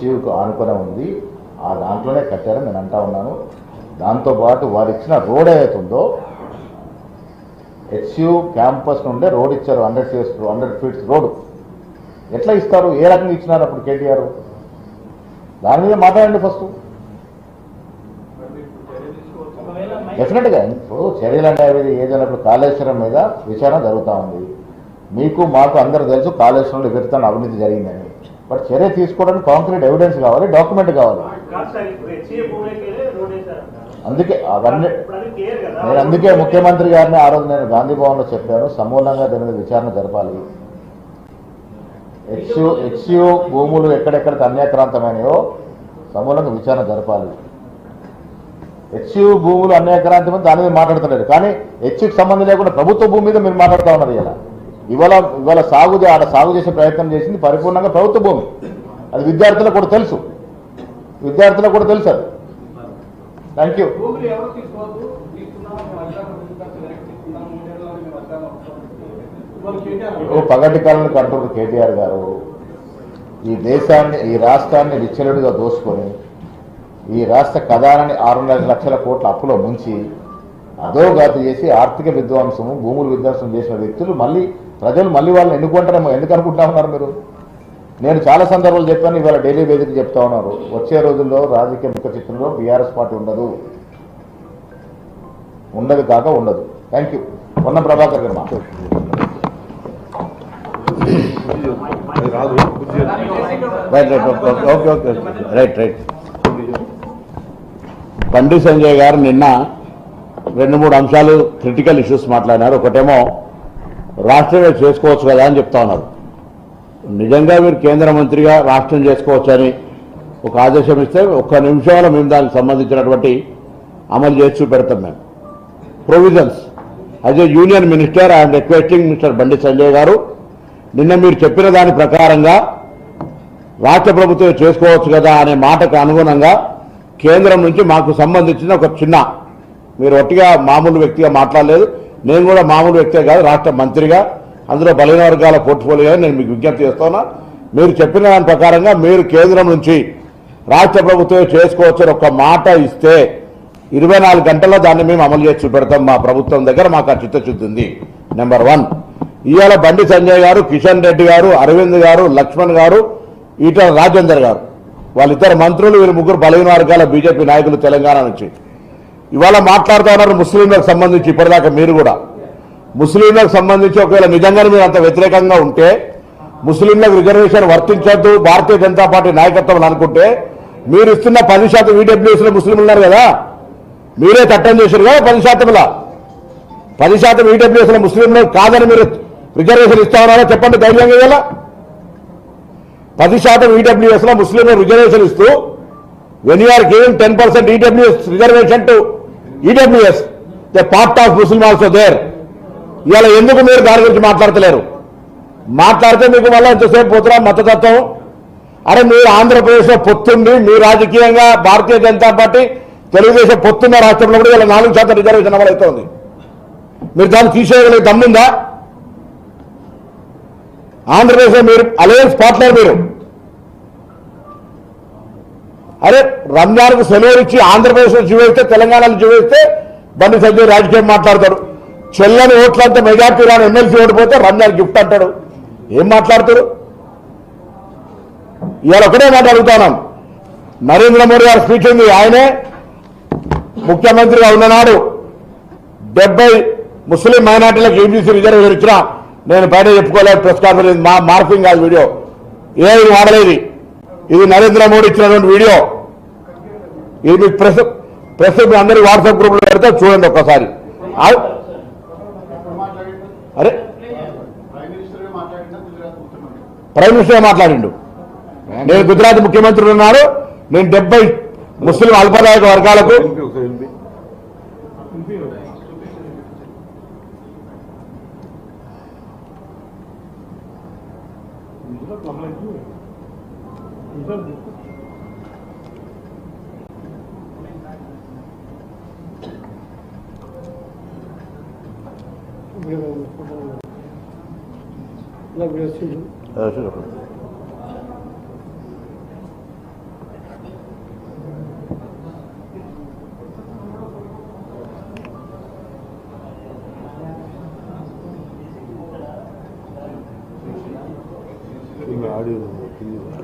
హెచ్యుకు ఆనుకొని ఉంది. ఆ దాంట్లోనే కట్టారని నేను అంటా ఉన్నాను. దాంతోపాటు వారు ఇచ్చిన రోడ్ ఏదైతుందో హెచ్యు క్యాంపస్ నుండే రోడ్ ఇచ్చారు hundred feets hundred feets road. ఎట్లా ఇస్తారు? ఏ రకంగా ఇచ్చినారు అప్పుడు కేటీఆర్? దాని మీద మాట్లాడండి ఫస్ట్. డెఫినెట్గా ఇప్పుడు చర్యలు అనేది ఏదైనా ఇప్పుడు కాళేశ్వరం మీద విచారణ జరుగుతూ ఉంది. మీకు మాకు అందరూ తెలుసు కాళేశ్వరంలో విపరీతమైన అవినీతి జరిగిందని. బట్ చర్య తీసుకోవడానికి కాంక్రీట్ ఎవిడెన్స్ కావాలి డాక్యుమెంట్ కావాలి. అందుకే అవన్నీ నేను అందుకే ముఖ్యమంత్రి గారిని ఆ రోజు నేను గాంధీ భవన్లో చెప్పాను సమూలంగా దీని మీద విచారణ జరపాలి. హెచ్యు హెచ్యు భూములు ఎక్కడెక్కడ అన్యాక్రాంతమైనయో సమూలంగా విచారణ జరపాలి. హెచ్యు భూములు అన్యాక్రాంతమైన దాని మీద మాట్లాడుతున్నారు. కానీ హెచ్యుకి సంబంధం లేకుండా ప్రభుత్వ భూమి మీద మీరు మాట్లాడుతూ ఉన్నారు ఇలా. ఇవాళ ఇవాళ సాగు ఆడ సాగు చేసే ప్రయత్నం చేసింది పరిపూర్ణంగా ప్రభుత్వ భూమి. అది విద్యార్థులకు కూడా తెలుసు. విద్యార్థులకు కూడా తెలుసు అది. థ్యాంక్ యూ పగటి కాలను కంటున్నారు కేటీఆర్ గారు ఈ దేశాన్ని ఈ రాష్ట్రాన్ని విచ్చలుడిగా దోసుకొని ఈ రాష్ట్ర కథానాన్ని ఆరున్నర లక్షల కోట్ల అప్పులో ముంచి అధోగాతి చేసి ఆర్థిక విధ్వంసము భూముల విధ్వంసం చేసిన వ్యక్తులు మళ్ళీ ప్రజలు మళ్ళీ వాళ్ళని ఎన్నుకుంటారేమో ఎందుకు అనుకుంటా ఉన్నారు మీరు? నేను చాలా సందర్భాలు చెప్పాను ఇవాళ డైలీ వేదిక చెప్తా ఉన్నారు. వచ్చే రోజుల్లో రాజకీయ ముఖ చిత్రంలో బీఆర్ఎస్ పార్టీ ఉండదు. ఉండదు కాక ఉండదు. థ్యాంక్ యూ పొన్న ప్రభాకర్ గారు మాట్లాడు right right okay okay okay right right Bandi Sanjay గారు నిన్న రెండు మూడు అంశాలు క్రిటికల్ ఇష్యూస్ మాట్లాడినారు. ఒకటేమో రాష్ట్రమే చేసుకోవచ్చు కదా అని చెప్తా ఉన్నారు. నిజంగా మీరు కేంద్ర మంత్రిగా రాష్ట్రం చేసుకోవచ్చు అని ఒక ఆదేశం ఇస్తే ఒక్క నిమిషంలో మేము దానికి సంబంధించినటువంటి అమలు చేసి పెడతాం మేము. Provisions as a union minister and requesting minister Bandi Sanjay గారు నిన్న మీరు చెప్పిన దాని ప్రకారంగా రాష్ట్ర ప్రభుత్వం చేసుకోవచ్చు కదా అనే మాటకు అనుగుణంగా కేంద్రం నుంచి మాకు సంబంధించిన ఒక చిన్న మీరు ఒట్టిగా మామూలు వ్యక్తిగా మాట్లాడలేదు నేను కూడా మామూలు వ్యక్తే కాదు రాష్ట్ర మంత్రిగా అందులో బలహీన వర్గాల పోర్ట్ఫోలియో నేను మీకు విజ్ఞప్తి చేస్తున్నా. మీరు చెప్పిన దాని ప్రకారంగా మీరు కేంద్రం నుంచి రాష్ట్ర ప్రభుత్వం చేసుకోవచ్చు ఒక మాట ఇస్తే ఇరవై నాలుగు గంటల్లో దాన్ని మేము అమలు చేసి చూపెడతాం మా ప్రభుత్వం దగ్గర మాకు ఆ చిత్తశుద్ధి ఉంది. నెంబర్ వన్ ఇవాళ బండి సంజయ్ గారు కిషన్ రెడ్డి గారు అరవింద్ గారు లక్ష్మణ్ గారు ఈటల రాజేందర్ గారు. వాళ్ళిద్దరు మంత్రులు వీరు ముగ్గురు బలహీన వర్గాల బీజేపీ నాయకులు తెలంగాణ నుంచి. ఇవాళ మాట్లాడుతూ ఉన్నారు ముస్లింలకు సంబంధించి ఇప్పటిదాకా మీరు కూడా. ముస్లింలకు సంబంధించి ఒకవేళ నిజంగానే మీరు అంత వ్యతిరేకంగా ఉంటే ముస్లింలకు రిజర్వేషన్ వర్తించద్దు భారతీయ జనతా పార్టీ నాయకత్వం అనుకుంటే మీరు ఇస్తున్న పది శాతం ఈడబ్ల్యూఎస్లో ముస్లింలు ఉన్నారు కదా? మీరే చట్టం చేశారు కదా పది శాతంలో? పది శాతం ఈడబ్ల్యూఎస్లో ముస్లింలు కాదని మీరు రిజర్వేషన్ ఇస్తా ఉన్నారో? చెప్పండి ధైర్యంగా ఇవ్వాలా? పది శాతం ఈడబ్ల్యూఎస్లో ముస్లింలు రిజర్వేషన్ ఇస్తూ when you are giving ten percent EWS reservation to EWS the part of Muslim also there ఇవాళ ఎందుకు మీరు దాని గురించి మాట్లాడతలేరు? మాట్లాడితే మీకు మళ్ళీ ఎంతసేపు పోతున్నా? మతతత్వం? అరే మీరు ఆంధ్రప్రదేశ్లో పొత్తుంది మీ రాజకీయంగా భారతీయ జనతా పార్టీ తెలుగుదేశం పొత్తున్న రాష్ట్రంలో కూడా ఇలా నాలుగు శాతం రిజర్వేషన్ అమలవుతోంది. మీరు దాన్ని తీసేయగలిగే దమ్ముందా? ఆంధ్రప్రదేశ్లో మీరు అలయన్స్ పార్ట్నర్ మీరు. అరే రంజాన్కు సెలవు ఇచ్చి ఆంధ్రప్రదేశ్లో చూపిస్తే తెలంగాణలో చూపిస్తే బండి సంజయ్ రాజకీయం మాట్లాడతాడు. చెల్లని ఓట్లంతా మెజార్టీ రాని ఎమ్మెల్సీ ఓడిపోతే రంజాన్ గిఫ్ట్ అంటాడు. ఏం మాట్లాడతారు ఇవాళ ఒకటే మాట అడుగుతాను నరేంద్ర మోడీ గారి స్పీచ్ ఉంది. ఆయనే ముఖ్యమంత్రిగా ఉన్ననాడు డెబ్బై ముస్లిం మైనార్టీలకు ఏబీసీ రిజర్వేషన్ ఇచ్చినా నేను బయట చెప్పుకోలేదు ప్రెస్ కాన్ఫరెన్స్ మా మార్పింగ్ కాదు వీడియో. ఏది? వాడలేదు ఇది నరేంద్ర మోడీ ఇచ్చినటువంటి వీడియో. ఇది మీ ప్రెస్ ప్రెస్ అందరి వాట్సాప్ గ్రూప్లో పెడితే చూడండి ఒక్కసారి. అరే? ప్రైమ్ మినిస్టర్ మాట్లాడిండు. నేను గుజరాత్ ముఖ్యమంత్రి ఉన్నాను. నేను డెబ్బై ముస్లిం అల్పదాయక వర్గాలకు Thank you. La violación. Ah, sí, no. Thank you.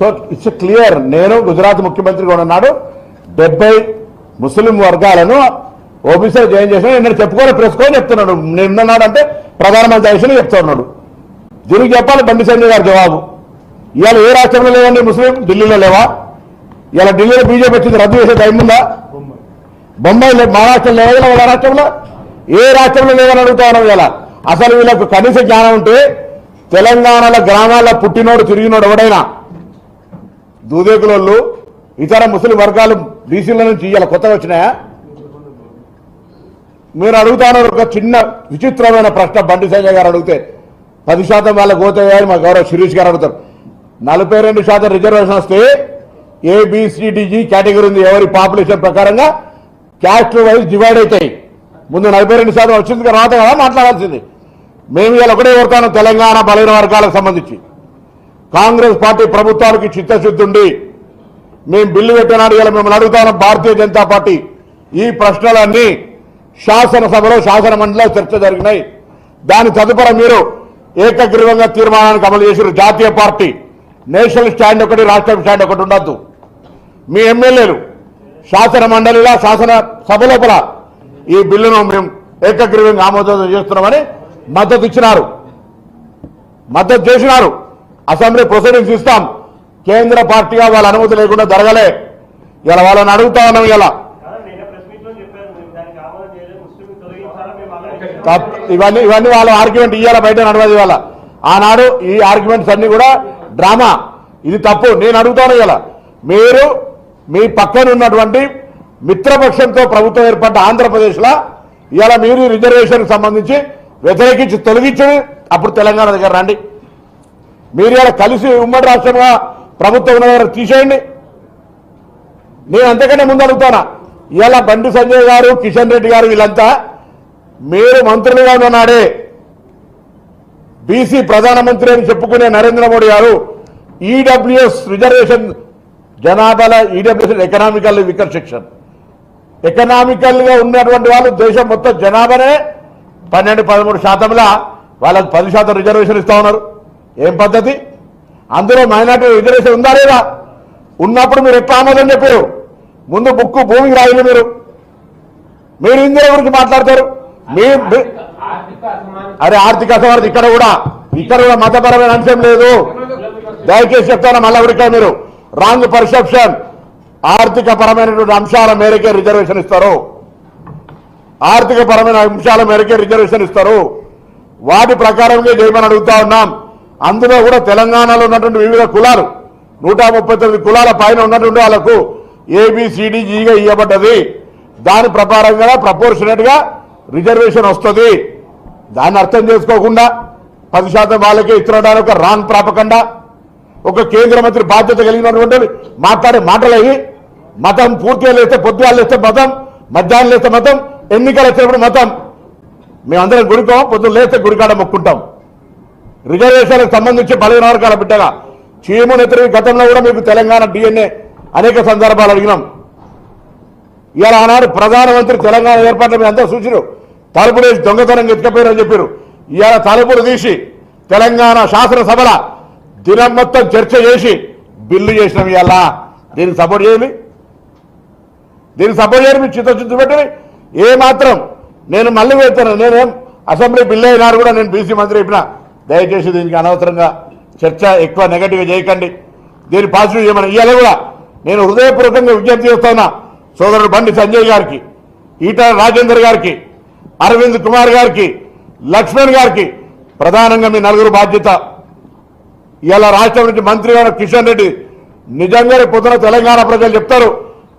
So it's clear నేను గుజరాత్ ముఖ్యమంత్రిగా ఉన్నాడు డెబ్బై ముస్లిం వర్గాలను ఓబీసీ జాయిన్ చేసిన నేను చెప్పుకోవాలి ప్రెస్కొని చెప్తున్నాడు. నిన్నన్నాడు అంటే ప్రధానమంత్రి అయిన చెప్తున్నాడు. దీనికి చెప్పాలి బండి సంజయ్ గారు జవాబు. ఇవాళ ఏ రాష్ట్రంలో లేవండి ముస్లిం? ఢిల్లీలో లేవా? ఇవాళ ఢిల్లీలో బీజేపీ వచ్చింది రద్దు చేసే టైం ఉందా? బొంబాయి మహారాష్ట్రంలో మహారాష్ట్రలో వాళ్ళ రాష్ట్రంలో? ఏ రాష్ట్రంలో లేవని అడుగుతా ఉన్నాం ఇలా అసలు వీళ్ళకు కనీస జ్ఞానం ఉంటే తెలంగాణలో గ్రామాల్లో పుట్టినోడు తిరిగినోడు ఎవడైనా దూదేకులోళ్ళు ఇతర ముస్లిం వర్గాలు బీసీల నుంచి ఇవాళ కొత్తగా వచ్చినాయా? మీరు అడుగుతాను ఒక చిన్న విచిత్రమైన ప్రశ్న బండి సంజయ్ గారు అడిగితే పది శాతం వాళ్ళ గోతయ్యారు మా గౌరవ శిరీష్ గారు అడుగుతారు. నలభై రెండు శాతం రిజర్వేషన్ వస్తే ఏబిసిడిజి e కేటగిరీ ఉంది. ఎవరి పాపులేషన్ ప్రకారంగా క్యాస్ట్ వైజ్ డివైడ్ అవుతాయి. ముందు నలభై రెండు శాతం వచ్చింది తర్వాత కదా మాట్లాడాల్సింది. మేము ఇవాళ ఒకటే కోరుతాను తెలంగాణ బలైన వర్గాలకు సంబంధించి. కాంగ్రెస్ పార్టీ ప్రభుత్వానికి చిత్తశుద్ధి ఉండి మేము బిల్లు పెట్టినాడు ఇలా మిమ్మల్ని అడుగుతాను భారతీయ జనతా పార్టీ. ఈ ప్రశ్నలన్నీ శాసనసభలో శాసన మండలిలో చర్చ జరిగినాయి. దాని తదుపరి మీరు ఏకగ్రీవంగా తీర్మానానికి అమలు చేసారు జాతీయ పార్టీ. నేషనల్ స్టాండ్ ఒకటి రాష్ట్ర స్టాండ్ ఒకటి ఉండద్దు. మీ ఎమ్మెల్యేలు శాసన మండలిలో శాసన సభ లోపల ఈ బిల్లును మేము ఏకగ్రీవంగా ఆమోదం చేస్తున్నామని మద్దతు ఇచ్చినారు. మద్దతు చేసినారు. అసెంబ్లీ ప్రొసీడింగ్స్ ఇస్తాం కేంద్ర పార్టీగా వాళ్ళ అనుమతి లేకుండా జరగలే. ఇలా వాళ్ళని అడుగుతా ఉన్నాం ఇలా ఇవన్నీ ఇవన్నీ వాళ్ళ ఆర్గ్యుమెంట్ ఇయ్యాల బయట నడవదు ఇవాళ. ఆనాడు ఈ ఆర్గ్యుమెంట్స్ అన్ని కూడా డ్రామా. ఇది తప్పు. నేను అడుగుతాను ఇలా మీరు మీ పక్కన ఉన్నటువంటి మిత్రపక్షంతో ప్రభుత్వం ఏర్పడ్డ ఆంధ్రప్రదేశ్లో ఇవాళ మీరు రిజర్వేషన్ సంబంధించి వ్యతిరేకించి తొలగించి అప్పుడు తెలంగాణ దగ్గర రండి. మీరు ఇలా కలిసి ఉమ్మడి రాష్ట్రంగా ప్రభుత్వం ఉన్న దగ్గర తీసేయండి. నేను అంతకంటే ముందు అడుగుతానా ఇవాళ బండి సంజయ్ గారు కిషన్ రెడ్డి గారు వీళ్ళంతా మీరు మంత్రులుగా ఉన్నాడే. బీసీ ప్రధానమంత్రి అని చెప్పుకునే నరేంద్ర మోడీ గారు ఈడబ్ల్యూఎస్ రిజర్వేషన్ జనాభాల ఈడబ్ల్యూఎస్ ఎకనామికల్ వికర్ సెక్షన్ ఎకనామికల్గా ఉన్నటువంటి వాళ్ళు దేశం మొత్తం జనాభానే పన్నెండు పదమూడు శాతంలా వాళ్ళకి పది శాతం రిజర్వేషన్ ఇస్తా ఉన్నారు. ఏం పద్ధతి? అందులో మైనార్టీ రిజర్వేషన్ ఉందా లేదా? ఉన్నప్పుడు మీరు ఎట్లా ఆమోదం చెప్పారు? ముందు బుక్కు భూమికి రాయలు మీరు. మీరు ఇందులో గురించి మాట్లాడతారు. మీ అరే ఆర్థిక అసమానత ఇక్కడ కూడా. ఇక్కడ కూడా మతపరమైన అంశం లేదు. దయచేసి చెప్తాను మళ్ళీ ఇక్కడ మీరు. Wrong perception. ఆర్థిక పరమైనటువంటి అంశాల మేరకే రిజర్వేషన్ ఇస్తారు. ఆర్థిక పరమైన అంశాల మేరకే రిజర్వేషన్ ఇస్తారు. వాటి ప్రకారంగా చేయమని అడుగుతా ఉన్నాం? అందులో కూడా తెలంగాణలో ఉన్నటువంటి వివిధ కులాలు నూట ముప్పై తొమ్మిది కులాల పైన ఉన్నటువంటి వాళ్ళకు ఏబిసిడిజిగా e ఇవ్వబడ్డది దాని ప్రకారంగా ప్రపోర్షనేట్గా రిజర్వేషన్ వస్తుంది. దాన్ని అర్థం చేసుకోకుండా పది శాతం వాళ్ళకే ఇస్తున్నడానికి ఒక రాంగ్ ప్రాపకుండా ఒక కేంద్ర మంత్రి బాధ్యత కలిగినటువంటి మాట్లాడే మాటలు మతం పూర్తిగా లేస్తే పొద్దుగా లేస్తే మతం మధ్యాహ్నం లేస్తే మతం ఎన్నికలు వచ్చినప్పుడు మతం. మేమందరం గుడికోం పొద్దున్న లేస్తే గుడికాడ మొక్కుంటాం. రిజర్వేషన్లకు సంబంధించి బలహీన వర్గాల బిడ్డగా చీము నెత్తిరి గతంలో కూడా మీకు తెలంగాణ డిఎన్ఏ అనేక సందర్భాలు అడిగినాం. ఇవాళ ఆనాడు ప్రధానమంత్రి తెలంగాణ ఏర్పాట్లు మీరు అందరూ సూచన తలుపులు వేసి దొంగతనం ఎత్తుకపోయారని చెప్పారు. ఇవాళ తలుపులు తీసి తెలంగాణ శాసనసభల దినం మొత్తం చర్చ చేసి బిల్లు చేసినాం ఇవాళ. దీన్ని సపోర్ట్ చేయాలి దీన్ని సపోర్ట్ చేయాలి మీరు చిత్తశుద్ధి పెట్టి ఏమాత్రం నేను మళ్ళీ వెళ్తాను. నేనేం అసెంబ్లీ బిల్లు అయినారు కూడా నేను బీసీ మంత్రి చెప్పినా. దయచేసి దీనికి అనవసరంగా చర్చ ఎక్కువ నెగటివ్ చేయకండి. దీన్ని పాజిటివ్ చేయమని ఇవాళ కూడా. నేను హృదయపూర్వకంగా విజ్ఞప్తి చేస్తున్నా సోదరుడు బండి సంజయ్ గారికి ఈటల రాజేందర్ గారికి అరవింద్ కుమార్ గారికి లక్ష్మణ్ గారికి ప్రధానంగా మీ నలుగురు బాధ్యత. ఇలా రాష్ట్రం నుంచి మంత్రి గారు కిషన్ రెడ్డి నిజంగానే పొద్దున తెలంగాణ ప్రజలు చెప్తారు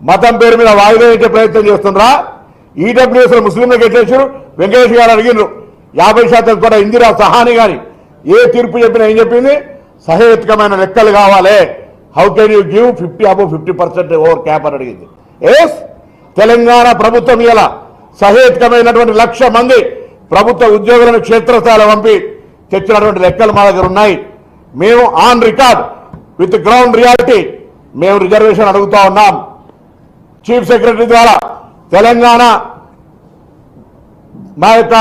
మతం పేరు మీద వాయిదా ఇచ్చే ప్రయత్నం చేస్తుండ్రా. ఈడబ్ల్యూఎస్ ముస్లింలకు ఎట్లేసారు వెంకటేష్ గారు అడిగినారు యాభై శాతం కూడా ఇందిరా సహాని గారి ఏ తీర్పు చెప్పినా ఏం చెప్పింది? సహేతుకమైన లెక్కలు కావాలి. How can you give fifty above fifty percent over cap అని అడిగింది. ఎస్ తెలంగాణ ప్రభుత్వం ఇలా సహేతుకమైనటువంటి లక్ష మంది ప్రభుత్వ ఉద్యోగులను క్షేత్రస్థాయిలో పంపి తెచ్చినటువంటి లెక్కలు మా దగ్గర ఉన్నాయి. మేము on record with ground reality మేము రిజర్వేషన్ అడుగుతా ఉన్నాం. చీఫ్ సెక్రటరీ ద్వారా తెలంగాణ మా యొక్క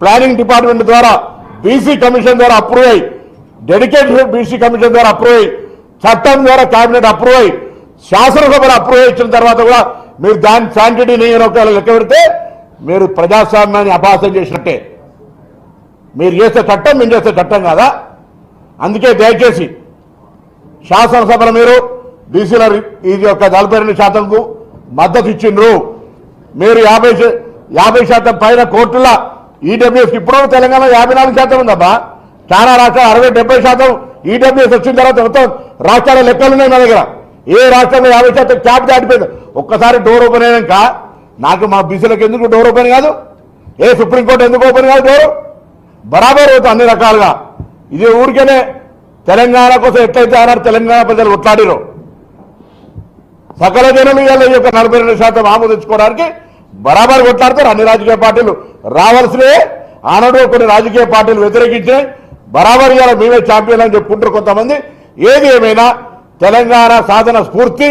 ప్లానింగ్ డిపార్ట్మెంట్ ద్వారా బీసీ కమిషన్ ద్వారా అప్రూవ్ అయ్యి డెడికేటెడ్ బీసీ కమిషన్ ద్వారా అప్రూవ్ అయ్యి చట్టం ద్వారా కేబినెట్ అప్రూవ్ అయ్యి శాసనసభలో అప్రూవ్ ఇచ్చిన తర్వాత కూడా మీరు దాని శాంటిటీ నేను ఒకవేళ లెక్క పెడితే మీరు ప్రజాస్వామ్యాన్ని అపాసం చేసినట్టే. మీరు చేసే చట్టం మేము చేసే చట్టం కాదా? అందుకే దయచేసి శాసనసభలో మీరు బీసీల ఇది యొక్క నలభై రెండు శాతంకు మద్దతు ఇచ్చిండ్రు. మీరు యాభై యాభై శాతం పైన కోర్టుల ఈడబ్ల్యూఎస్ ఇప్పుడు తెలంగాణ యాభై నాలుగు శాతం ఉందబ్బా. చాలా రాష్ట్రాలు అరవై డెబ్బై శాతం ఈడబ్ల్యూఎస్ వచ్చిన తర్వాత మొత్తం రాష్ట్రాల లెక్కలు ఉన్నాయి నా దగ్గర. ఏ రాష్ట్రంలో యాభై శాతం క్యాప్ దాటిపోయింది. ఒక్కసారి డోర్ ఓపెన్ అయినాక నాకు మా బీసీలకు ఎందుకు డోర్ ఓపెన్ కాదు? ఏ సుప్రీంకోర్టు ఎందుకు ఓపెన్ కాదు డోరు? బరాబర్ అవుతుంది అన్ని రకాలుగా. ఇది ఊరికేనే తెలంగాణ కోసం ఎట్లయితే అన్నారు తెలంగాణ ప్రజలు కొట్లాడిరో. సకల జనులు ఈ యొక్క నలభై రెండు శాతం ఆమోదించుకోవడానికి బరాబర్ కొట్లాడతారు. అన్ని రాజకీయ పార్టీలు రావాల్సినవే. ఆనాడు కొన్ని రాజకీయ పార్టీలు వ్యతిరేకించే బరాబర్ ఇవాళ మేమే ఛాంపియన్ అని చెప్పుకుంటారు కొంతమంది. ఏది ఏమైనా తెలంగాణ సాధన స్ఫూర్తి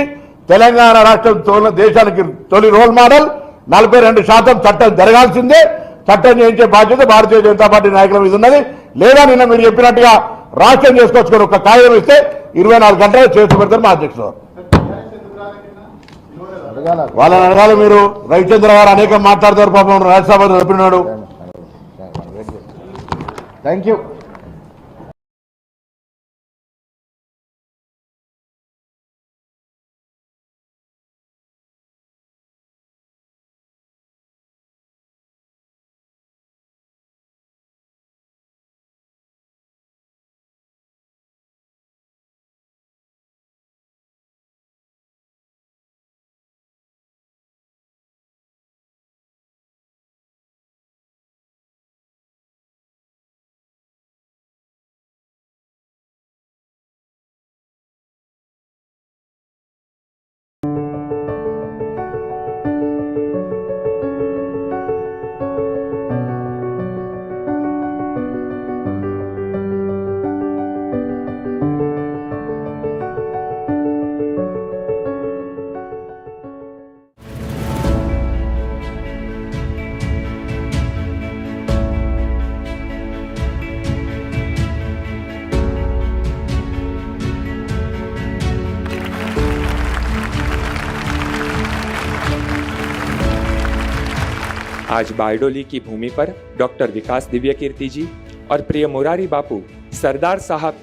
తెలంగాణ రాష్ట్రం దేశానికి తొలి రోల్ మోడల్ నలభై రెండు శాతం చట్టం జరగాల్సిందే. చట్టం చేయించే బాధ్యత భారతీయ జనతా పార్టీ నాయకుల మీద ఉన్నది. లేదా నిన్న మీరు చెప్పినట్టుగా రాష్ట్రం చేసుకొచ్చుకొని ఒక కాగితం ఇస్తే ఇరవై నాలుగు గంటలు చేసి పెడతారు మా అధ్యక్షుడు టీఆర్ఎస్ ఎందుకు రాలేకిన్నా? ఇవ్వలేదా? అడగాల వాళ్ళని అడగాలి మీరు. రవిచంద్ర గారు అనేక మాట్లాడతారు పాపం. రాజ్యసభ నడిపినాడు. థ్యాంక్ యూ आज बारडोली की भूमि पर डॉक्टर विकास दिव्य कीर्ति जी और प्रिय मुरारी बापू सरदार साहब